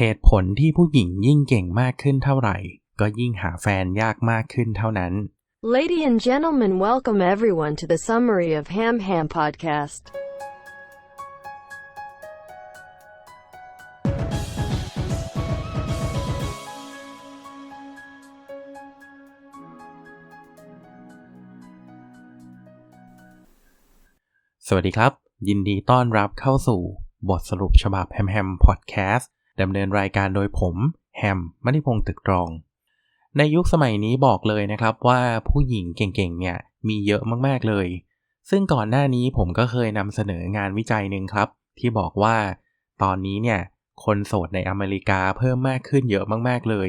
เหตุผลที่ผู้หญิงยิ่งเก่งมากขึ้นเท่าไหร่ ก็ยิ่งหาแฟนยากมากขึ้นเท่านั้น Lady and gentlemen, welcome everyone to the summary of Ham Ham Podcast. สวัสดีครับ ยินดีต้อนรับเข้าสู่บทสรุปฉบับแฮมแฮมพอดแคสต์ ดำเนินรายการโดยผมแฮมมณิพงศ์ตึกตรอง ในยุคสมัยนี้บอกเลยนะครับว่าผู้หญิงเก่งๆเนี่ยมีเยอะมากๆเลย ซึ่งก่อนหน้านี้ผมก็เคยนำเสนองานวิจัยหนึ่งครับ ที่บอกว่าตอนนี้เนี่ยคนโสดในอเมริกาเพิ่มมากขึ้นเยอะมากๆเลย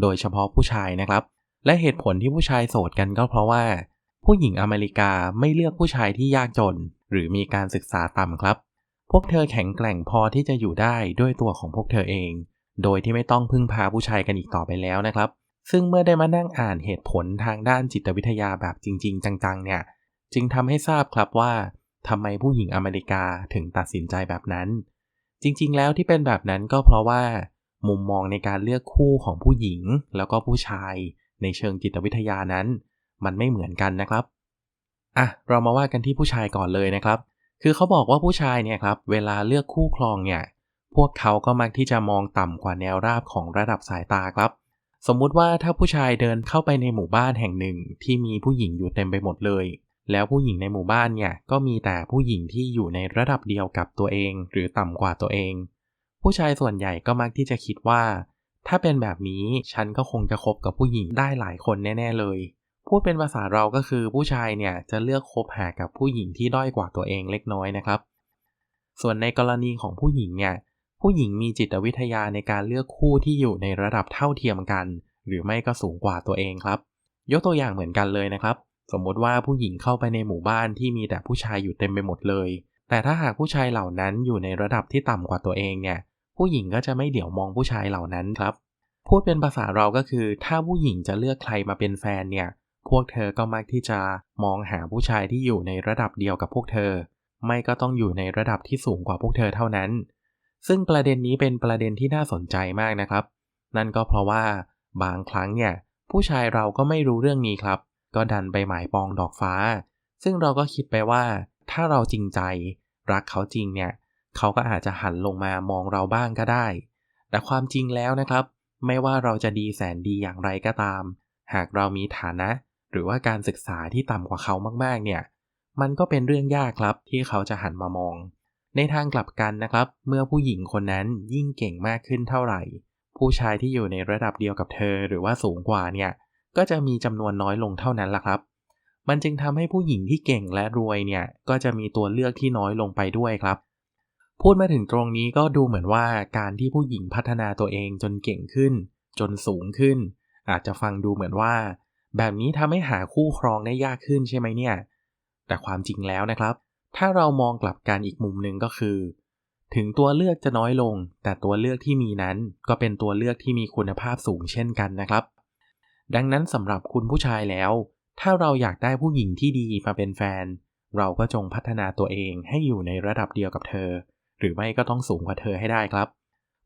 โดยเฉพาะผู้ชายนะครับ และเหตุผลที่ผู้ชายโสดกันก็เพราะว่า ผู้หญิงอเมริกาไม่เลือกผู้ชายที่ยากจน หรือมีการศึกษาต่ำครับ พวกเธอแข็งแกร่งพอที่จะอยู่ได้ด้วยตัวของพวกเธอเอง โดยที่ไม่ต้องพึ่งพาผู้ชายกันอีกต่อไปแล้วนะครับ ซึ่งเมื่อได้มานั่งอ่านเหตุผลทางด้านจิตวิทยาแบบจริง ๆ จังๆ เนี่ย จึงทำให้ทราบครับว่าทำไมผู้หญิงอเมริกาถึงตัดสินใจแบบนั้น จริงๆ แล้วที่เป็นแบบนั้นก็เพราะว่า มุมมองในการเลือกคู่ของผู้หญิงแล้วก็ผู้ชาย ในเชิงจิตวิทยานั้น มันไม่เหมือนกันนะครับอะเรามาว่ากันที่ผู้ชายก่อนเลยนะครับ คือเขาบอกว่าผู้ชายเนี่ยครับเวลาเลือกคู่ครองเนี่ยพวกเขาก็มักที่จะมองต่ำกว่าแนวราบของระดับสายตาครับ สมมุติว่าถ้าผู้ชายเดินเข้าไปในหมู่บ้านแห่งหนึ่งที่มีผู้หญิงอยู่เต็มไปหมดเลย แล้วผู้หญิงในหมู่บ้านเนี่ยก็มีแต่ผู้หญิงที่อยู่ในระดับเดียวกับตัวเอง หรือต่ำกว่าตัวเอง ผู้ชายส่วนใหญ่ก็มักที่จะคิดว่า ถ้าเป็นแบบนี้ฉันก็คงจะคบกับผู้หญิงได้หลายคนแน่ ๆเลย พูดเป็นภาษาเราก็คือผู้ชายเนี่ยจะเลือกคบหากับผู้หญิงที่ด้อยกว่าตัวเองเล็กน้อยนะครับ ส่วนในกรณีของผู้หญิงเนี่ยผู้หญิงมีจิตวิทยาในการเลือกคู่ที่อยู่ในระดับเท่าเทียมกัน หรือไม่ก็สูงกว่าตัวเองครับ ยกตัวอย่างเหมือนกันเลยนะครับ สมมติว่าผู้หญิงเข้าไปในหมู่บ้านที่มีแต่ผู้ชายอยู่เต็มไปหมดเลย แต่ถ้าหากผู้ชายเหล่านั้นอยู่ในระดับที่ต่ำกว่าตัวเองเนี่ยผู้หญิงก็จะไม่เดี่ยวมองผู้ชายเหล่านั้นครับ พูดเป็นภาษาเราก็คือ ถ้าผู้หญิงจะเลือกใครมาเป็นแฟนเนี่ย พวกเธอก็มักที่จะมองหาผู้ชายที่อยู่ในระดับเดียวกับพวกเธอ ไม่ก็ต้องอยู่ในระดับที่สูงกว่าพวกเธอเท่านั้น ซึ่งประเด็นนี้เป็นประเด็นที่น่าสนใจมากนะครับ นั่นก็เพราะว่าบางครั้งเนี่ยผู้ชายเราก็ไม่รู้เรื่องนี้ครับ ก็ดันไปหมายปองดอกฟ้า ซึ่งเราก็คิดไปว่า ถ้าเราจริงใจ รักเขาจริงเนี่ยเขาก็อาจจะหันลงมามองเราบ้างก็ได้ แต่ความจริงแล้วนะครับ ไม่ว่าเราจะดีแสนดีอย่างไรก็ตาม หากเรามีฐานะ หรือว่าการศึกษาที่ต่ำกว่าเขามากๆเนี่ยมันก็เป็นเรื่องยากครับที่เขาจะหันมามอง ในทางกลับกันนะครับ เมื่อผู้หญิงคนนั้นยิ่งเก่งมากขึ้นเท่าไหร่ ผู้ชายที่อยู่ในระดับเดียวกับเธอหรือว่าสูงกว่าเนี่ยก็จะมีจำนวนน้อยลงเท่านั้นล่ะครับ มันจึงทำให้ผู้หญิงที่เก่งและรวยเนี่ยก็จะมีตัวเลือกที่น้อยลงไปด้วยครับ พูดมาถึงตรงนี้ก็ดูเหมือนว่าการที่ผู้หญิงพัฒนาตัวเองจนเก่งขึ้น จนสูงขึ้น อาจจะฟังดูเหมือนว่า แบบนี้ทำให้หาคู่ครองได้ยากขึ้นใช่ไหมเนี่ย แต่ความจริงแล้วนะครับ ถ้าเรามองกลับกันอีกมุมหนึ่งก็คือ ถึงตัวเลือกจะน้อยลง แต่ตัวเลือกที่มีนั้นก็เป็นตัวเลือกที่มีคุณภาพสูงเช่นกันนะครับ ดังนั้นสำหรับคุณผู้ชายแล้ว ถ้าเราอยากได้ผู้หญิงที่ดีมาเป็นแฟน เราก็จงพัฒนาตัวเองให้อยู่ในระดับเดียวกับเธอ หรือไม่ก็ต้องสูงกว่าเธอให้ได้ครับ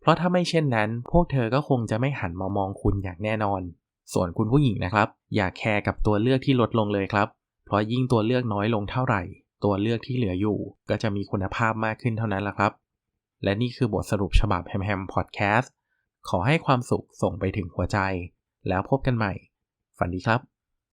เพราะถ้าไม่เช่นนั้น พวกเธอก็คงจะไม่หันมามองคุณอย่างแน่นอน ส่วนคุณผู้หญิงนะครับ อย่าแคร์กับตัวเลือกที่ลดลงเลยครับ เพราะยิ่งตัวเลือกน้อยลงเท่าไหร่ ตัวเลือกที่เหลืออยู่ ก็จะมีคุณภาพมากขึ้นเท่านั้นละครับ และนี่คือบทสรุปฉบับแฮมแฮมพอดแคสต์ขอให้ความสุขส่งไปถึงหัวใจ แล้วพบกันใหม่ ฝันดีครับ